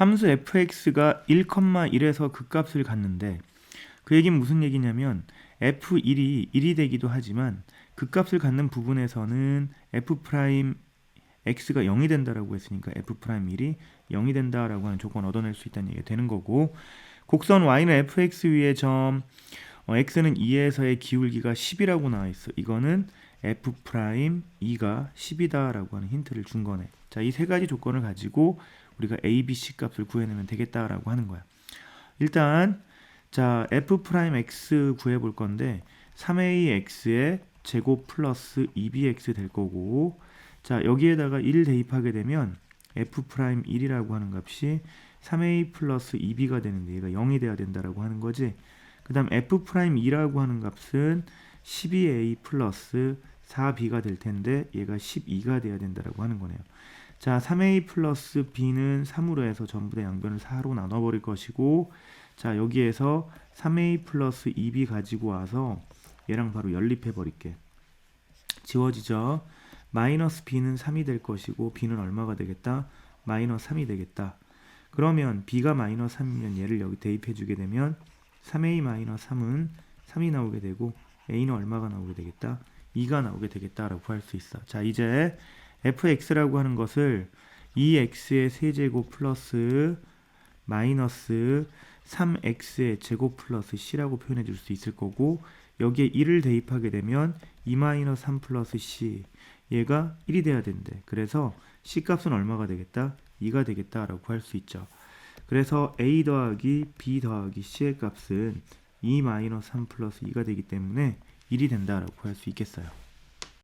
함수 fx가 1,1에서 그 값을 갖는데 그 얘기는 무슨 얘기냐면 f1이 1이 되기도 하지만 그 값을 갖는 부분에서는 f 프라임 x가 0이 된다라고 했으니까 f 프라임 1이 0이 된다라고 하는 조건 얻어낼 수 있다는 얘기가 되는 거고 곡선 y는 fx 위에 점 어, x는 2에서의 기울기가 10이라고 나와 있어. 이거는 f 프라임 2가 10이다라고 하는 힌트를 준 거네. 자, 이 세 가지 조건을 가지고 우리가 a, b, c 값을 구해내면 되겠다라고 하는 거야. 일단 자, f 프라임 x 구해 볼 건데 3ax의 제곱 플러스 2bx 될 거고 자, 여기에다가 1 대입하게 되면 f 프라임 1이라고 하는 값이 3a 플러스 2b가 되는데 얘가 0이 돼야 된다라고 하는 거지. 그다음 f 프라임 2라고 하는 값은 12a 플러스 4b가 될 텐데 얘가 12가 돼야 된다라고 하는 거네요. 자, 3a 플러스 b는 3으로 해서 전부 다 양변을 4로 나눠 버릴 것이고 자, 여기에서 3a 플러스 2b 가지고 와서 얘랑 바로 연립해 버릴게. 지워지죠. 마이너스 b는 3이 될 것이고 b는 얼마가 되겠다? 마이너스 3이 되겠다. 그러면 b가 마이너스 3이면 얘를 여기 대입해 주게 되면 3a 마이너스 3은 3이 나오게 되고 a는 얼마가 나오게 되겠다? 2가 나오게 되겠다라고 구할 수 있어. 자, 이제 fx라고 하는 것을 2x의 세제곱 플러스 마이너스 3x의 제곱 플러스 c라고 표현해 줄 수 있을 거고 여기에 1을 대입하게 되면 2 마이너스 3 플러스 c 얘가 1이 돼야 된대. 그래서 c 값은 얼마가 되겠다? 2가 되겠다라고 구할 수 있죠. 그래서 a 더하기 b 더하기 c의 값은 2 마이너스 3 플러스 2가 되기 때문에 1이 된다라고 할 수 있겠어요.